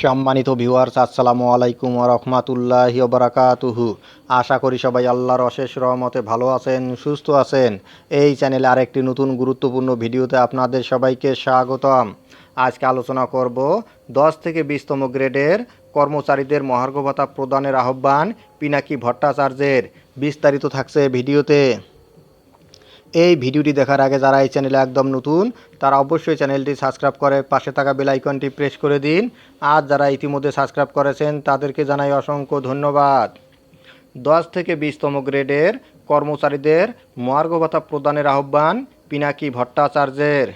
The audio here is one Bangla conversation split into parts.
সম্মানিত ভিউয়ার্স আসসালামু আলাইকুম রহমাতুল্লাহি বারাকাতুহু। আশা করি সবাই আল্লাহর অশেষ রহমতে ভালো আছেন, সুস্থ আছেন। এই চ্যানেলে আরেকটি নতুন গুরুত্বপূর্ণ ভিডিওতে আপনাদের সবাইকে স্বাগতম। আজকে আলোচনা করব দশ থেকে বিশতম গ্রেডের কর্মচারীদের মহার্ঘ ভাতা প্রদানের আহ্বান, পিনাকি ভট্টাচার্যের। বিস্তারিত থাকছে ভিডিওতে। এই ভিডিওটি দেখার আগে যারা এই চ্যানেলে একদম নতুন, তারা অবশ্যই চ্যানেলটি সাবস্ক্রাইব করে পাশে থাকা বেল আইকনটি প্রেস করে দিন। আর যারা ইতিমধ্যে সাবস্ক্রাইব করেছেন, তাদেরকে জানাই অসংখ্য ধন্যবাদ। দশ থেকে বিশতম গ্রেডের কর্মচারীদের মহার্ঘ ভাতা প্রদানের আহ্বান পিনাকি ভট্টাচার্যের।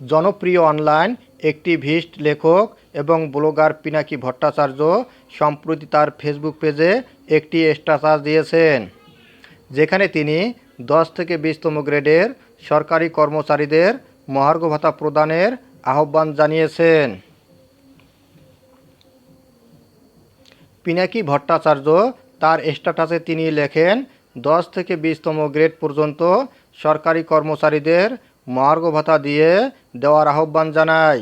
জনপ্রিয় অনলাইন অ্যাক্টিভিস্ট লেখক এবং ব্লগার পিনাকি ভট্টাচার্য সম্প্রতি তার ফেসবুক পেজে একটি স্ট্যাটাস দিয়েছেন, যেখানে তিনি দশ থেকে বিশতম গ্রেডের সরকারি কর্মচারীদের মহার্ঘ ভাতা প্রদানের আহ্বান জানিয়েছেন। পিনাকি ভট্টাচার্য তার স্ট্যাটাসে তিনি লেখেন, দশ থেকে বিশতম গ্রেড পর্যন্ত সরকারি কর্মচারীদের মহার্ঘ ভাতা দিয়ে দেওয়ার আহ্বান জানায়।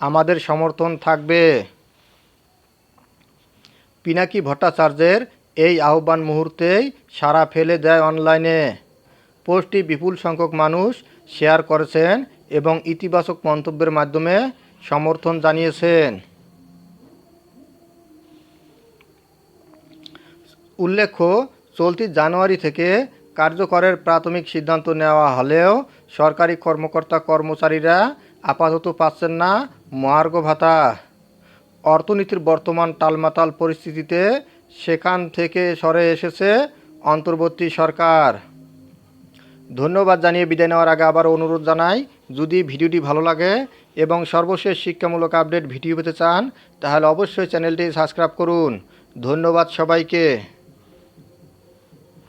আমাদের সমর্থন থাকবে। পিনাকি ভট্টাচার্যের এই আহ্বান মুহূর্তেই সাড়া ফেলে দেয় অনলাইনে। পোস্টটি বিপুল সংখ্যক মানুষ শেয়ার করেছেন এবং ইতিবাচক মন্তব্যের মাধ্যমে সমর্থন জানিয়েছেন। উল্লেখ্য, চলতি জানুয়ারি থেকে কার্যকরের প্রাথমিক সিদ্ধান্ত নেওয়া হলেও সরকারি কর্মকর্তা কর্মচারীরা আপাতত পাচ্ছেন না মহার্ঘ ভাতা। অর্থনীতির বর্তমান টালমাটাল পরিস্থিতিতে সেখান থেকে সরে এসেছে অন্তর্বর্তী সরকার। ধন্যবাদ জানিয়ে বিদায় নেওয়ার আগে আবার অনুরোধ জানাই, যদি ভিডিওটি ভালো লাগে এবং সর্বশেষ শিক্ষামূলক আপডেট ভিডিও পেতে চান, তাহলে অবশ্যই চ্যানেলটি সাবস্ক্রাইব করুন। ধন্যবাদ সবাইকে।